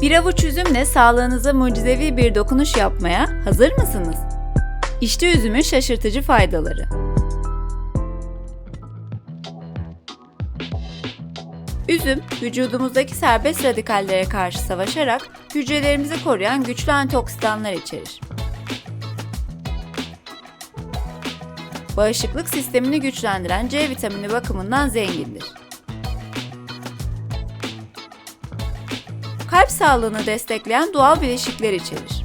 Bir avuç üzümle sağlığınıza mucizevi bir dokunuş yapmaya hazır mısınız? İşte üzümün şaşırtıcı faydaları. Üzüm, vücudumuzdaki serbest radikallere karşı savaşarak hücrelerimizi koruyan güçlü antioksidanlar içerir. Bağışıklık sistemini güçlendiren C vitamini bakımından zengindir. Kalp sağlığını destekleyen doğal bileşikler içerir.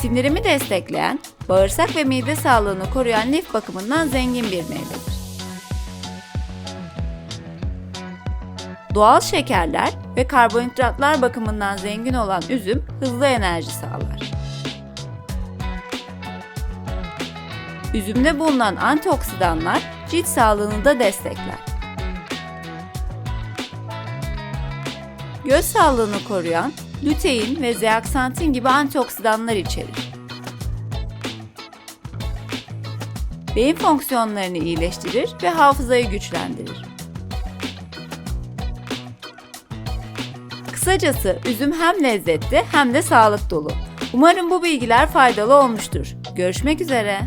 Sindirimi destekleyen, bağırsak ve mide sağlığını koruyan lif bakımından zengin bir meyvedir. Doğal şekerler ve karbonhidratlar bakımından zengin olan üzüm hızlı enerji sağlar. Üzümde bulunan antioksidanlar cilt sağlığını da destekler. Göz sağlığını koruyan lutein ve zeaksantin gibi antioksidanlar içerir. Beyin fonksiyonlarını iyileştirir ve hafızayı güçlendirir. Kısacası üzüm hem lezzetli hem de sağlık dolu. Umarım bu bilgiler faydalı olmuştur. Görüşmek üzere.